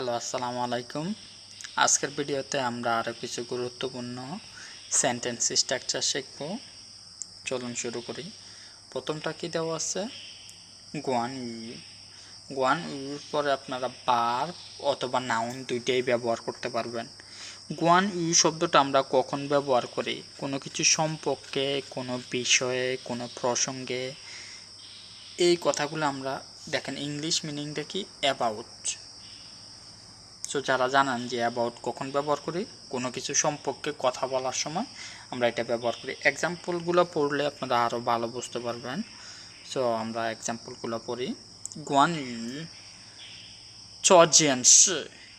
Hello, আসসালামু আলাইকুম। আজকের ভিডিওতে আমরা আরও কিছু গুরুত্বপূর্ণ সেন্টেন্স স্ট্রাকচার শিখব। চলুন শুরু করি। প্রথমটা কি দেওয়া আছে? গোয়ান ইউ গোয়ান ইউর পরে আপনারা বার অথবা নাউন দুইটাই ব্যবহার করতে পারবেন। গোয়ান ইউ শব্দটা আমরা কখন ব্যবহার করি? কোনো কিছু সম্পর্কে, কোনো বিষয়ে, কোনো প্রসঙ্গে। এই কথাগুলো আমরা, দেখেন ইংলিশ মিনিংটা কি অ্যাবাউট সো যারা জানান যে অ্যাবাউট কখন ব্যবহার করি, কোনো কিছু সম্পর্কে কথা বলার সময় আমরা এটা ব্যবহার করি। এক্সাম্পলগুলো পড়লে আপনারা আরও ভালো বুঝতে পারবেন। সো আমরা এক্সাম্পলগুলো পড়ি। গুয়ান চজিয়ান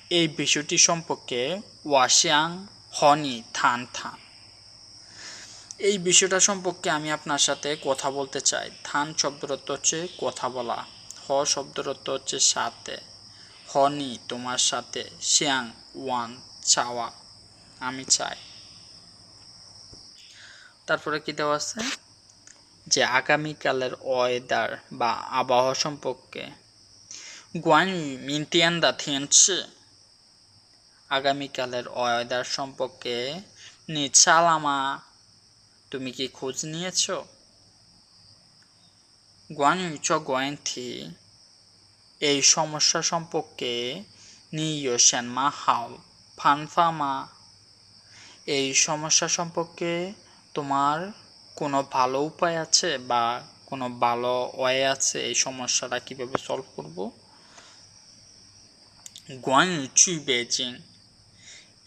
এই বিষয়টি সম্পর্কে ওয়াশিয়াং হনি থান থান এই বিষয়টা সম্পর্কে আমি আপনার সাথে কথা বলতে চাই। থান শব্দের অর্থ হচ্ছে কথা বলা। হ শব্দের অর্থ হচ্ছে সাথে। হনি, তোমার সাথে শিয়াং ওয়ান চাওয়া, আমি চাই। তারপরে কি দেওয়া আছে? যে আগামীকালের ওয়েদার বা আবহাওয়া সম্পর্কে। গুয়ান মিনটিয়ান দা থিয়েনছি আগামীকালের ওয়েদার সম্পর্কে নিচালামা, তুমি কি খোঁজ নিয়েছো? গোয়েন্থি এই সমস্যা সম্পর্কে নিয়োশন মা হাও ফানফামা। এই সমস্যা সম্পর্কে তোমার কোনো ভালো উপায় আছে বা কোনো ভালো ওয়ে আছে এই সমস্যাটা কীভাবে সলভ করব? গোয়াং চুই বেজিং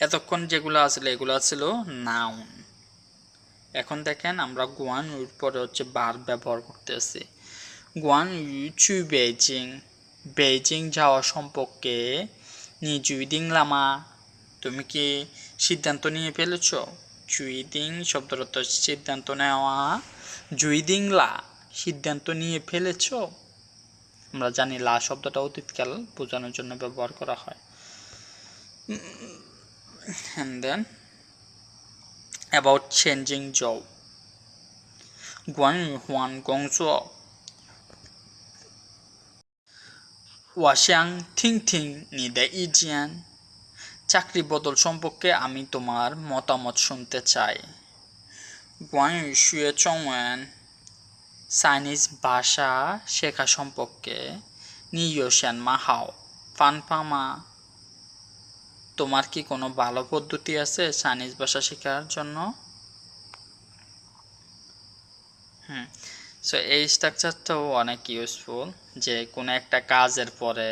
এতক্ষণ যেগুলো আসলে এগুলো ছিল নাউন এখন দেখেন আমরা গোয়ান ইউর পরে হচ্ছে বার ব্যবহার করতেছি। গোয়ান ইউ চুই বেজিং বেইজিং যাওয়া সম্পর্কে নিজুইদিং লামা, তুমি কি সিদ্ধান্ত নিয়ে ফেলেছ? জুইদিং শব্দরত সিদ্ধান্ত নেওয়া। জুইদিংলা সিদ্ধান্ত নিয়ে ফেলেছ? আমরা জানি লা শব্দটা অতীতকাল বোঝানোর জন্য ব্যবহার করা হয়। দেন অ্যাবাউট চেঞ্জিং জব গুয়ান হুয়ান গংজক 我想听听你的意见 চাকরি বদল সম্পর্কে আমি তোমার মতামত শুনতে চাই 关于学中文 চাইনিজ ভাষা শেখা সম্পর্কে 你有什么好方法吗 তোমার কি কোনো ভালো পদ্ধতি আছে চাইনিজ ভাষা শেখার জন্য হুম সো এই স্ট্রাকচারটাও অনেক ইউজফুল যে কোনো একটা কাজের পরে,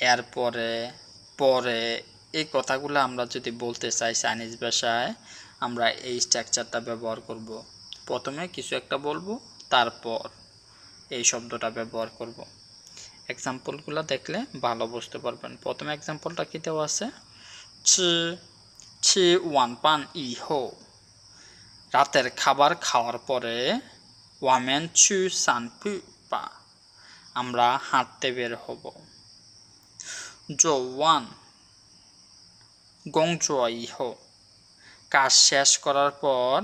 এর পরে পরে এই কথাগুলো আমরা যদি বলতে চাই চাইনিজ ভাষায়, আমরা এই স্ট্রাকচারটা ব্যবহার করব। প্রথমে কিছু একটা বলব, তারপর এই শব্দটা ব্যবহার করব। এক্সাম্পলগুলো দেখলে ভালো বুঝতে পারবেন প্রথমে এক্সাম্পলটা কী দেওয়া আছে চি ছি ওয়ান, পান, ই, হো রাতের খাবার খাওয়ার পরে ওয়ামেন চু সানপু পা আমরা হাঁটতে বের হব। জো ওয়ান। গং ইহ কাজ শেষ করার পর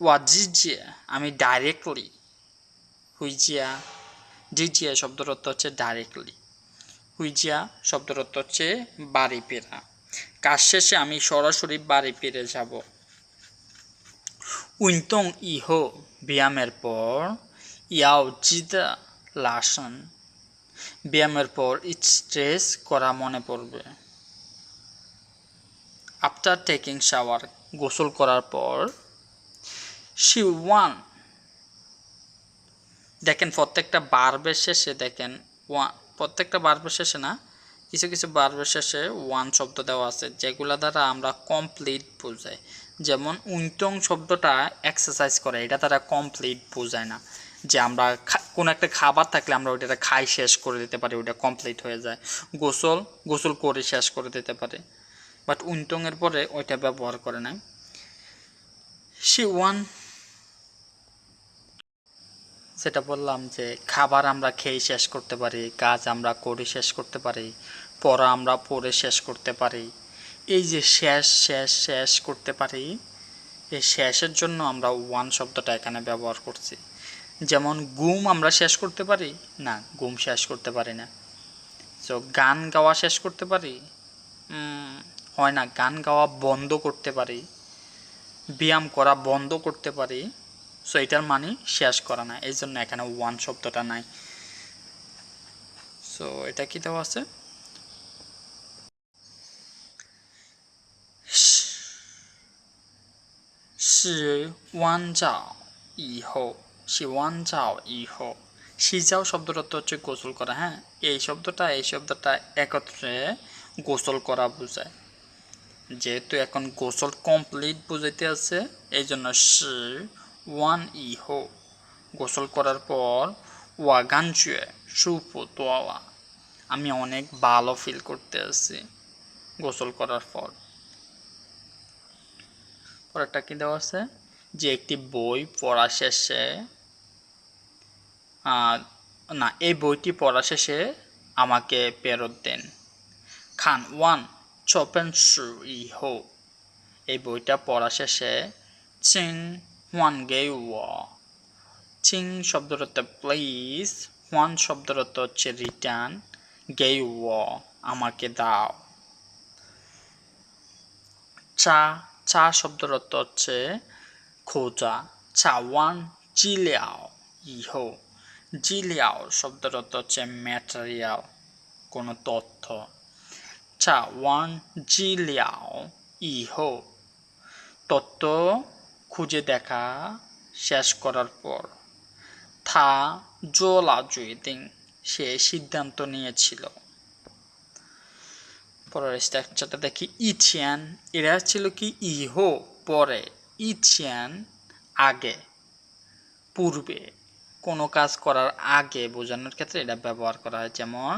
ওয়াজিজিয়া আমি ডাইরেক্টলি হুইজিয়া জিজিয়া শব্দর অর্থ হচ্ছে ডাইরেক্টলি হুইজিয়া শব্দের অর্থ হচ্ছে বাড়ি ফেরা। কাজ শেষে আমি সরাসরি বাড়ি ফিরে যাব। উইন্তং ইহো ব্যায়ামের পর ইয়াও জিদা লাসন ব্যায়ামের পর স্ট্রেস করা মনে পড়বে আফটার টেকিং শাওয়ার গোসল করার পর শি ওয়ান দেখেন প্রত্যেকটা বার্বের শেষে দেখেন ওয়ান প্রত্যেকটা বার্বের শেষে না, কিছু কিছু বার্বের শেষে ওয়ান শব্দ দেওয়া আছে, যেগুলো দ্বারা আমরা কমপ্লিট বোঝাই। যেমন উইন্টং শব্দটা এক্সারসাইজ করে, এটা তারা কমপ্লিট বোঝায় না। যে আমরা কোনো একটা খাবার থাকলে আমরা ওইটা খাই শেষ করে দিতে পারি, ওইটা কমপ্লিট হয়ে যায়। গোসল গোসল করে শেষ করে দিতে পারে। বাট উইন্টংয়ের পরে ওইটা ব্যবহার করে না সে ওয়ান সেটা বললাম যে খাবার আমরা খেয়ে শেষ করতে পারি, কাজ আমরা করে শেষ করতে পারি, পড়া আমরা পড়ে শেষ করতে পারি। এই যে শেষ শেষ শেষ করতে পারি, এই শেষের জন্য আমরা ওয়ান শব্দটা এখানে ব্যবহার করছি। যেমন গুম আমরা শেষ করতে পারি? না, গুম শেষ করতে পারি না। সো গান গাওয়া শেষ করতে পারি? হয় না, গান গাওয়া বন্ধ করতে পারি। ব্যায়াম করা বন্ধ করতে পারি। সো এটার মানে শেষ করা না, এই জন্য এখানে ওয়ান শব্দটা নাই। সো এটা কি দেওয়া আছে? 是弯照以后是弯照以后সিজাও শব্দটা তো হচ্ছে গোসল করা হ্যাঁ এই শব্দটা এই শব্দটা একত্রে গোসল করা বোঝায় যেহেতু এখন গোসল কমপ্লিট বুঝাইতে আছে এই জন্য সি ওয়ান ইহো গোসল করার পর ওয়া গানচুয়ে সুপো তোয়ালা আমি অনেক ভালো ফিল করতে আছি গোসল করার পর পরেরটা কি দেওয়া আছে? যে একটি বই পড়া শেষে না, এই বইটি পড়া শেষে আমাকে ফেরত দেন। খান, ওয়ান, চপেন সু ই হো। এই বইটা পড়া শেষে চিং ওয়ান গে চিং শব্দর অর্থ প্লিজ ওয়ান শব্দর অর্থ হচ্ছে রিটার্ন গে আমাকে দাও। চা চা শব্দের অর্থ হচ্ছে খোঁজা চা ওয়ান জিলিয়াও ইহো জিলিয়াও শব্দের অর্থ হচ্ছে ম্যাটেরিয়াল কোনো তথ্য চা ওয়ান জিলিয়াও ইহো তথ্য খুঁজে দেখা শেষ করার পর থা জোলা জুইদিং সে সিদ্ধান্ত নিয়েছিল পরের স্ট্রাকচারটা দেখি, ইচিয়ান, এরা ছিল কি, ইহো, পরে, ইচিয়ান, আগে, পূর্বে, কোনো কাজ করার আগে বোঝানোর ক্ষেত্রে এটা ব্যবহার করা হয়, যেমন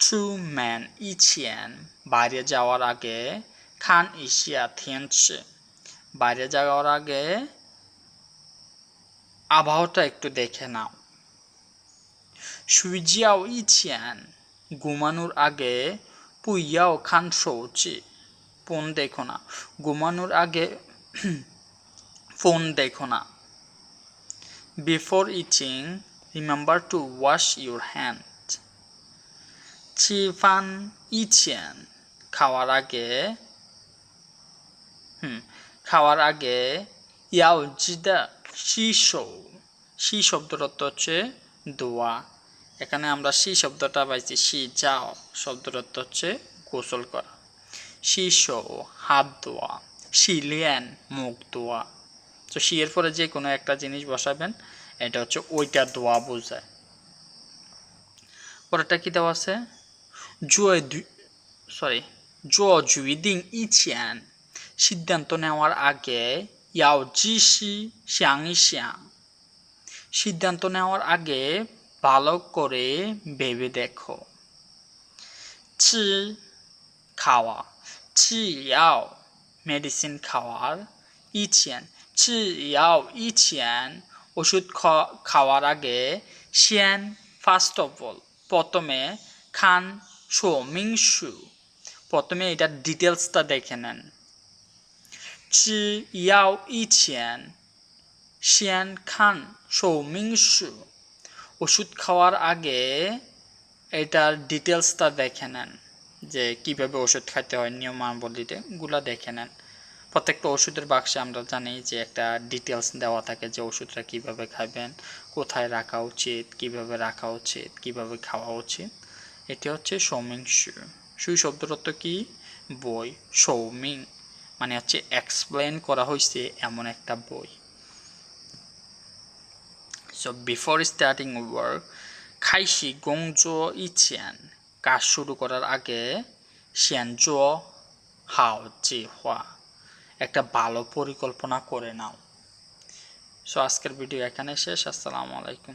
ট্রু ম্যান ইচিয়ান, বাইরে যাওয়ার আগে, খান ইশিয়া থিয়েনছে বাইরে যাওয়ার আগে, আবহাওয়াটা একটু দেখে নাও। সুইজিয়াও ইচিয়ান, ঘুমানোর আগে পুইয়াও খান শৌচি ফোন দেখো না। ঘুমানোর আগে ফোন দেখো না। Before eating remember to wash your hand চিফান ইচিয়ান। খাওয়ার আগে, হুম, খাওয়ার আগে ইয়াও জিদা শি শব্দর অর্থ হচ্ছে দোয়া। এখানে আমরা শি শব্দটা পাইছি, শি যাও শব্দর অর্থ হচ্ছে গোসল করা। শিশো হাত ধোয়া শিলিয়ান মুখ ধোয়া। তো শি এর পরে যে কোনো একটা জিনিস বসাবেন, এটা হচ্ছে ওইটা ধোয়া বোঝায়। পরেরটা কি দেওয়া আছে? জুয়ে সরি জো জুইদিং ইচিয়ান সিদ্ধান্ত নেওয়ার আগে ইয়াও জিসি শ্যাংই শ্যাং। সিদ্ধান্ত নেওয়ার আগে ভালো করে ভেবে দেখো। চি খাওয়া। চি ইয়াও মেডিসিন খাওয়ার ইচিয়ান চি ইয়াও ইচিয়ান ওষুধ খাওয়ার আগে শিয়ান ফার্স্ট অফ অল প্রথমে খান শো মিংসু প্রথমে এটার ডিটেলসটা দেখে নেন। চি ইয়াও ইচিয়ান শিয়ান, খান শো মিংশু ওষুধ খাওয়ার আগে এটার ডিটেলসটা দেখে নেন, যে কীভাবে ওষুধ খাইতে হয়, নিয়মাবলীতে গুলা দেখে নেন। প্রত্যেকটা ওষুধের বাক্সে আমরা জানি যে একটা ডিটেলস দেওয়া থাকে যে ওষুধটা কীভাবে খাবেন কোথায় রাখা উচিত, কীভাবে রাখা উচিত, কীভাবে খাওয়া উচিত। এটি হচ্ছে সৌমিং সু সুই শব্দর অর্থ কি? বই, সৌমিং। মানে হচ্ছে এক্সপ্লেন করা হয়েছে এমন একটা বই। সো বিফোর স্টার্টিং ওয়ার্ক খাইশি গংজো ইচিয়ান কাজ শুরু করার আগে শিয়ানজো হাও জি হওয়া একটা ভালো পরিকল্পনা করে নাও সো আজকের ভিডিও এখানে শেষ আসসালামু আলাইকুম